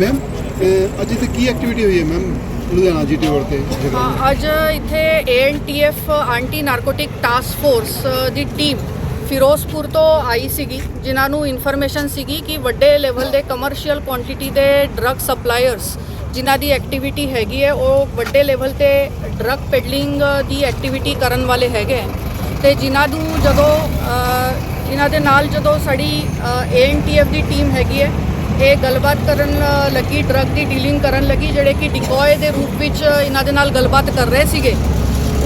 Ma'am ਅੱਜ ਇੱਥੇ ਕੀ activity ਹੋਈ ਹੈ ਮੈਮ ਲੁਧਿਆਣਾ ਜੀਟੀ ਰੋਡ ਤੇ ਹਾਂ, ਅੱਜ ਇੱਥੇ ANTF anti narcotic task force ਦੀ ਟੀਮ ਫਿਰੋਜ਼ਪੁਰ ਤੋਂ ਆਈ ਸੀਗੀ ਜਿਨ੍ਹਾਂ ਨੂੰ ਇਨਫੋਰਮੇਸ਼ਨ ਸੀਗੀ ਕਿ ਵੱਡੇ ਲੈਵਲ ਦੇ ਕਮਰਸ਼ੀਅਲ ਕੁਆਂਟੀਟੀ ਦੇ ਡਰੱਗ ਸਪਲਾਇਰਸ ਜਿਨ੍ਹਾਂ ਦੀ ਐਕਟੀਵਿਟੀ ਹੈਗੀ ਹੈ ਉਹ ਵੱਡੇ ਲੈਵਲ ਤੇ ਡਰੱਗ ਪੈਡਲਿੰਗ ਦੀ ਐਕਟੀਵਿਟੀ ਕਰਨ ਵਾਲੇ ਹੈਗੇ ਹੈ। ਤੇ ਜਿਨ੍ਹਾਂ ਨੂੰ ਜਦੋਂ ਇਹਨਾਂ ਦੇ ਨਾਲ ਜਦੋਂ ਸਾਡੀ ਏਐਨਟੀਐਫ ਦੀ ਟੀਮ ਹੈਗੀ ਹੈ ਇਹ ਗੱਲਬਾਤ ਕਰਨ ਲੱਗੀ ਡਰੱਗ ਦੀ ਡੀਲਿੰਗ ਕਰਨ ਲੱਗੀ, ਜਿਹੜੇ ਕਿ ਡਿਕੋਏ ਦੇ ਰੂਪ ਵਿੱਚ ਇਹਨਾਂ ਦੇ ਨਾਲ ਗੱਲਬਾਤ ਕਰ ਰਹੇ ਸੀਗੇ।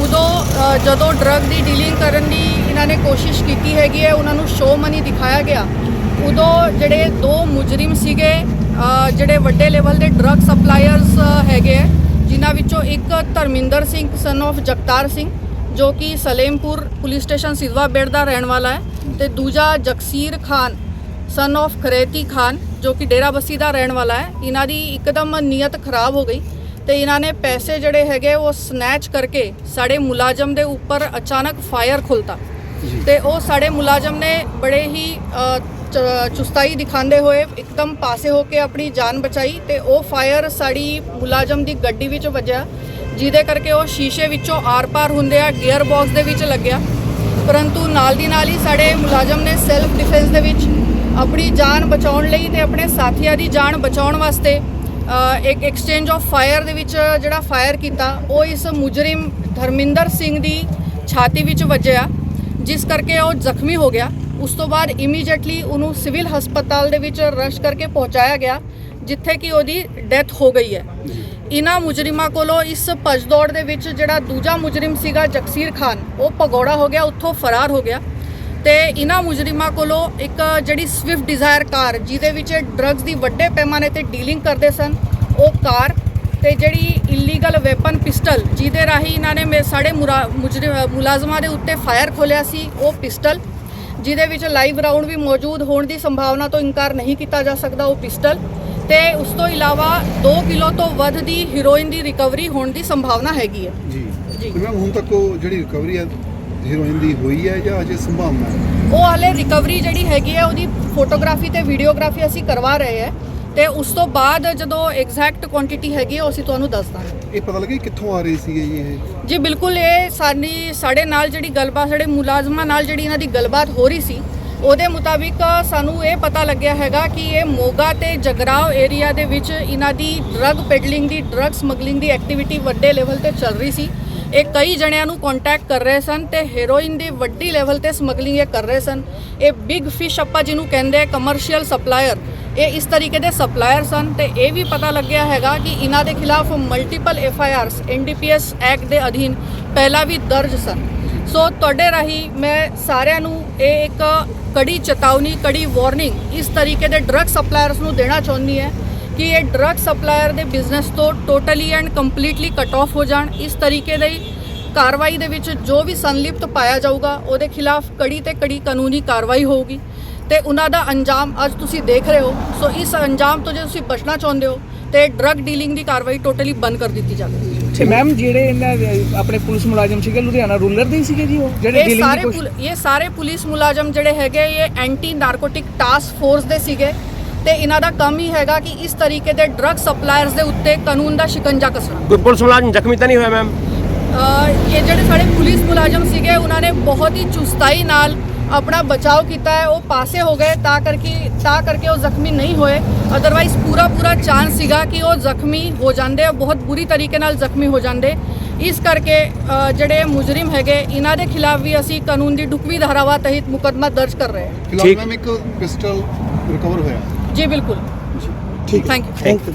ਉਦੋਂ ਜਦੋਂ ਡਰੱਗ ਦੀ ਡੀਲਿੰਗ ਕਰਨ ਦੀ ਇਹਨਾਂ ਨੇ ਕੋਸ਼ਿਸ਼ ਕੀਤੀ ਹੈਗੀ ਹੈ, ਉਹਨਾਂ ਨੂੰ ਸ਼ੋ ਮਨੀ ਦਿਖਾਇਆ ਗਿਆ। ਉਦੋਂ ਜਿਹੜੇ ਦੋ ਮੁਜਰਮ ਸੀਗੇ ਜਿਹੜੇ ਵੱਡੇ ਲੈਵਲ ਦੇ ਡਰੱਗ ਸਪਲਾਇਰਸ ਹੈਗੇ ਹੈ, ਜਿਨ੍ਹਾਂ ਵਿੱਚੋਂ ਇੱਕ ਧਰਮਿੰਦਰ ਸਿੰਘ ਸਨ of ਜਗਤਾਰ ਸਿੰਘ, ਜੋ ਕਿ ਸਲੇਮਪੁਰ ਪੁਲਿਸ ਸਟੇਸ਼ਨ ਸਿਲਵਾ ਬੇੜ ਦਾ ਰਹਿਣ ਵਾਲਾ ਹੈ, ਤੇ ਦੂਜਾ ਜਗਸੀਰ ਖਾਨ ਸਨ of ਖਰੇਤੀ ਖਾਨ ਜੋ ਕਿ ਡੇਰਾ ਬੱਸੀ ਦਾ ਰਹਿਣ ਵਾਲਾ ਹੈ ਇਹਨਾਂ ਦੀ ਇੱਕਦਮ ਨੀਅਤ ਖਰਾਬ ਹੋ ਗਈ ਤੇ ਇਹਨਾਂ ਨੇ ਪੈਸੇ ਜਿਹੜੇ ਹੈਗੇ ਉਹ ਸਨੈਚ ਕਰਕੇ ਸਾਡੇ ਮੁਲਾਜ਼ਮ ਦੇ ਉੱਪਰ ਅਚਾਨਕ ਫਾਇਰ ਖੁੱਲਤਾ ਤੇ ਉਹ ਸਾਡੇ ਮੁਲਾਜ਼ਮ ਨੇ ਬੜੇ ਹੀ ਚੁਸਤਾਈ ਦਿਖਾਉਂਦੇ ਹੋਏ ਇੱਕਦਮ ਪਾਸੇ ਹੋ ਕੇ ਆਪਣੀ ਜਾਨ ਬਚਾਈ ਤੇ ਉਹ ਫਾਇਰ ਸਾਡੀ ਮੁਲਾਜ਼ਮ ਦੀ ਗੱਡੀ ਵਿੱਚ ਵੱਜਿਆ ਜਿਹਦੇ ਕਰਕੇ ਉਹ ਸ਼ੀਸ਼ੇ ਵਿੱਚੋਂ ਆਰ-ਪਾਰ ਹੁੰਦੇ ਆ ਗੀਅਰ ਬਾਕਸ ਦੇ ਵਿੱਚ ਲੱਗਿਆ। ਪਰੰਤੂ ਨਾਲ ਦੀ ਨਾਲ ਹੀ ਸਾਡੇ ਮੁਲਾਜ਼ਮ ਨੇ ਸੈਲਫ ਡਿਫੈਂਸ ਦੇ ਵਿੱਚ ਆਪਣੀ ਜਾਨ ਬਚਾਉਣ ਲਈ ਤੇ ਆਪਣੇ ਸਾਥੀਆਂ ਦੀ ਜਾਨ ਬਚਾਉਣ ਵਾਸਤੇ ਇੱਕ ਐਕਸਚੇਂਜ ਆਫ ਫਾਇਰ ਦੇ ਵਿੱਚ ਜਿਹੜਾ ਫਾਇਰ ਕੀਤਾ, ਉਹ ਇਸ ਮੁਜਰਮ ਧਰਮਿੰਦਰ ਸਿੰਘ ਦੀ ਛਾਤੀ ਵਿੱਚ ਵੱਜਿਆ, ਜਿਸ ਕਰਕੇ ਉਹ ਜ਼ਖਮੀ ਹੋ ਗਿਆ। ਉਸ ਤੋਂ ਬਾਅਦ ਇਮੀਡੀਏਟਲੀ ਉਹਨੂੰ ਸਿਵਲ ਹਸਪਤਾਲ ਦੇ ਵਿੱਚ ਰਸ਼ ਕਰਕੇ ਪਹੁੰਚਾਇਆ ਗਿਆ, ਜਿੱਥੇ ਕਿ ਉਹਦੀ ਡੈਥ ਹੋ ਗਈ ਹੈ। ਇਨ੍ਹਾਂ ਮੁਜਰਿਮਾਂ ਕੋਲੋਂ ਇਸ ਭੱਜ-ਦੌੜ ਦੇ ਵਿੱਚ ਜਿਹੜਾ ਦੂਜਾ ਮੁਜਰਿਮ ਸੀਗਾ ਜਗਸੀਰ ਖਾਨ, ਉਹ ਭਗੌੜਾ ਹੋ ਗਿਆ, ਉੱਥੋਂ ਫਰਾਰ ਹੋ ਗਿਆ। ਤੇ ਇਨ੍ਹਾਂ ਮੁਜਰਮਾਂ ਕੋਲੋਂ ਇੱਕ ਜਿਹੜੀ ਸਵਿਫਟ ਡਿਜ਼ਾਇਰ ਕਾਰ ਜਿਹਦੇ ਵਿੱਚ ਡਰੱਗਸ ਦੀ ਵੱਡੇ ਪੈਮਾਨੇ ਤੇ ਡੀਲਿੰਗ ਕਰਦੇ ਸਨ ਉਹ ਕਾਰ ਤੇ ਜਿਹੜੀ ਇਲੀਗਲ ਵੈਪਨ ਪਿਸਟਲ ਜਿਹਦੇ ਰਾਹੀਂ ਇਹਨਾਂ ਨੇ ਮੇ- ਸਾਡੇ ਮੁਲਾਜ਼ਮਾਂ ਦੇ ਉੱਤੇ ਫਾਇਰ ਖੋਲਿਆ ਸੀ ਉਹ ਪਿਸਟਲ ਜਿਹਦੇ ਵਿੱਚ ਲਾਈਵ ਰਾਉਂਡ ਵੀ ਮੌਜੂਦ ਹੋਣ ਦੀ ਸੰਭਾਵਨਾ ਤੋਂ ਇਨਕਾਰ ਨਹੀਂ ਕੀਤਾ ਜਾ ਸਕਦਾ ਉਹ ਪਿਸਟਲ ਤੇ ਉਸ ਤੋਂ ਇਲਾਵਾ 2 ਕਿਲੋ ਤੋਂ ਵੱਧ ਦੀ ਹੀਰੋਇਨ ਦੀ ਰਿਕਵਰੀ ਹੋਣ ਦੀ ਸੰਭਾਵਨਾ ਹੈਗੀ ਹੈ ਜੀ ਜੀ। ਹੁਣ ਤੱਕ ਉਹ ਜਿਹੜੀ ਰਿਕਵਰੀ ਹੈ ਹੀਰੋਇਨ ਦੀ ਹੋਈ ਹੈ ਜਾਂ ਅਜੇ ਸੰਭਾਵਨਾ ਹੈ? ਉਹ ਹਾਲੇ ਰਿਕਵਰੀ ਜਿਹੜੀ ਹੈਗੀ ਹੈ ਉਹਦੀ ਫੋਟੋਗ੍ਰਾਫੀ ਤੇ ਵੀਡੀਓਗ੍ਰਾਫੀ ਅਸੀਂ ਕਰਵਾ ਰਹੇ ਹਾਂ ਤੇ ਉਸ ਤੋਂ ਬਾਅਦ ਜਦੋਂ ਐਗਜ਼ੈਕਟ ਕੁਆਂਟੀਟੀ ਹੈਗੀ ਹੈ ਉਹ ਅਸੀਂ ਤੁਹਾਨੂੰ ਦੱਸ ਦਾਂਗੇ। ਇਹ ਪਤਾ ਲੱਗੇ ਕਿੱਥੋਂ ਆ ਰਹੀ ਜੀ ਇਹ? ਜੀ ਬਿਲਕੁਲ ਇਹ ਸਾਡੀ ਸਾਡੇ ਨਾਲ ਜਿਹੜੀ ਗੱਲਬਾਤ ਸਾਡੇ ਮੁਲਾਜ਼ਮਾਂ ਨਾਲ ਜਿਹੜੀ ਇਹਨਾਂ ਦੀ ਗੱਲਬਾਤ ਹੋ ਰਹੀ ਸੀ ਉਹਦੇ ਮੁਤਾਬਿਕ ਸਾਨੂੰ ਇਹ ਪਤਾ ਲੱਗਿਆ ਹੈਗਾ ਕਿ ਇਹ ਮੋਗਾ ਤੇ ਜਗਰਾਓ ਏਰੀਆ ਦੇ ਵਿੱਚ ਇਹਨਾਂ ਦੀ ਡਰੱਗ ਪੈਡਲਿੰਗ ਦੀ ਡਰੱਗ ਸਮਗਲਿੰਗ ਦੀ ਐਕਟੀਵਿਟੀ ਵੱਡੇ ਲੈਵਲ ਤੇ ਚੱਲ ਰਹੀ ਸੀ। ਇਹ ਕਈ ਜਣਿਆਂ ਨੂੰ ਕੰਟੈਕਟ ਕਰ ਰਹੇ ਸਨ ਤੇ ਹੈਰੋਇਨ ਦੀ ਵੱਡੀ ਲੈਵਲ ਤੇ ਸਮਗਲਿੰਗ ਇਹ ਕਰ ਰਹੇ ਸਨ। ਇਹ ਬਿਗ ਫਿਸ਼ ਆਪਾਂ ਜਿਹਨੂੰ ਕਹਿੰਦੇ ਆ ਕਮਰਸ਼ੀਅਲ ਸਪਲਾਇਰ ਇਹ ਇਸ ਤਰੀਕੇ ਦੇ ਸਪਲਾਇਰ ਸਨ ਤੇ ਇਹ ਵੀ ਪਤਾ ਲੱਗਿਆ ਹੈਗਾ ਕਿ ਇਹਨਾਂ ਦੇ ਖਿਲਾਫ multiple F I Rs NDPS act ਦੇ ਅਧੀਨ ਪਹਿਲਾਂ ਵੀ ਦਰਜ ਸਨ। ਸੋ ਤੁਹਾਡੇ ਰਾਹੀਂ ਮੈਂ ਸਾਰਿਆਂ ਨੂੰ ਇਹ ਇੱਕ ਕੜੀ ਚੇਤਾਵਨੀ, ਕੜੀ ਵਾਰਨਿੰਗ ਇਸ ਤਰੀਕੇ ਦੇ ਡਰੱਗ ਸਪਲਾਇਰਸ ਨੂੰ ਦੇਣਾ ਚਾਹੁੰਦੀ ਹੈ। ਕਿ ਇਹ ਡਰੱਗ ਸਪਲਾਇਰ ਦੇ ਬਿਜ਼ਨਸ ਤੋਂ totally and completely cut off ਹੋ ਜਾਣ। ਇਸ ਤਰੀਕੇ ਦੀ ਕਾਰਵਾਈ ਦੇ ਵਿੱਚ ਜੋ ਵੀ ਸੰਲਿਪਤ ਪਾਇਆ ਜਾਊਗਾ ਉਹਦੇ ਖਿਲਾਫ ਕੜੀ ਤੇ ਕੜੀ ਕਾਨੂੰਨੀ ਕਾਰਵਾਈ ਹੋਊਗੀ। ਤੇ ਉਹਨਾਂ ਦਾ ਅੰਜਾਮ ਅੱਜ ਤੁਸੀਂ ਦੇਖ ਰਹੇ ਹੋ। ਸੋ ਇਸ ਅੰਜਾਮ ਤੋਂ ਜੇ ਤੁਸੀਂ ਬਚਣਾ ਚਾਹੁੰਦੇ ਹੋ ਤੇ ਡਰੱਗ ਡੀਲਿੰਗ ਦੀ ਕਾਰਵਾਈ ਟੋਟਲੀ ਬੰਦ ਕਰ ਦਿੱਤੀ ਜਾਵੇ। ਤੇ ਮੈਮ ਜਿਹੜੇ ਇਹਨਾਂ ਆਪਣੇ ਪੁਲਿਸ ਮੁਲਾਜ਼ਮ ਸੀਗੇ ਲੁਧਿਆਣਾ ਰੂਲਰ ਦੇ ਸੀਗੇ ਜੀ ਉਹ ਜਿਹੜੇ ਇਹ ਡੀਲਿੰਗ ਸਾਰੇ ਦੀ ਕੋਸ਼ਿਸ਼ ਇਹ ਸਾਰੇ ਪੁਲਿਸ ਮੁਲਾਜ਼ਮ ਜਿਹੜੇ ਹੈਗੇ ਇਹ ਐਂਟੀ ਨਾਰਕੋਟਿਕ ਟਾਸਕ ਫੋਰਸ ਦੇ ਸੀਗੇ। ਤੇ ਇਹਨਾਂ ਦਾ ਕੰਮ ਹੀ ਹੈਗਾ ਕਿ ਇਸ ਤਰੀਕੇ ਦੇ ਡਰੱਗ ਸਪਲਾਇਰਸ ਦੇ ਉੱਤੇ ਕਾਨੂੰਨ ਦਾ ਸ਼ਿਕੰਜਾ ਕੱਸਣਾ। ਕੋਈ ਪੁਲਿਸ ਮੁਲਾਜ਼ਮ ਜ਼ਖਮੀ ਤਾਂ ਨਹੀਂ ਹੋਇਆ ਮੈਮ ਇਹ ਜਿਹੜੇ ਸਾਡੇ ਪੁਲਿਸ ਮੁਲਾਜ਼ਮ ਸੀਗੇ ਉਹਨਾਂ ਨੇ ਬਹੁਤ ਹੀ ਚੁਸਤਾਈ ਨਾਲ ਆਪਣਾ ਬਚਾਅ ਕੀਤਾ ਹੈ। ਉਹ ਪਾਸੇ ਹੋ ਗਏ ਤਾਂ ਕਰਕੇ ਤਾਂ ਕਰਕੇ ਉਹ ਜ਼ਖਮੀ ਨਹੀਂ ਹੋਏ। ਅਦਰਵਾਈਜ਼ ਪੂਰਾ ਪੂਰਾ ਚਾਂਸ ਸੀਗਾ ਕਿ ਉਹ ਜ਼ਖਮੀ ਹੋ ਜਾਂਦੇ ਬਹੁਤ ਬੁਰੀ ਤਰੀਕੇ ਨਾਲ ਜ਼ਖਮੀ ਹੋ ਜਾਂਦੇ। ਇਸ ਕਰਕੇ ਜਿਹੜੇ ਮੁਜਰਮ ਹੈਗੇ ਇਹਨਾਂ ਦੇ ਖਿਲਾਫ ਵੀ ਅਸੀਂ ਕਾਨੂੰਨ ਦੀ ਢੁਕਵੀਂ ਧਾਰਾਵਾਂ ਤਹਿਤ ਮੁਕੱਦਮਾ ਦਰਜ ਕਰ ਰਹੇ ਹਾਂ। ਠੀਕ। ਮੈਮ ਇੱਕ ਪਿਸਟਲ ਰਿਕਵਰ ਹੋਇਆ। ਜੀ ਬਿਲਕੁਲ। ਠੀਕ ਥੈਂਕ ਯੂ ਥੈਂਕ ਯੂ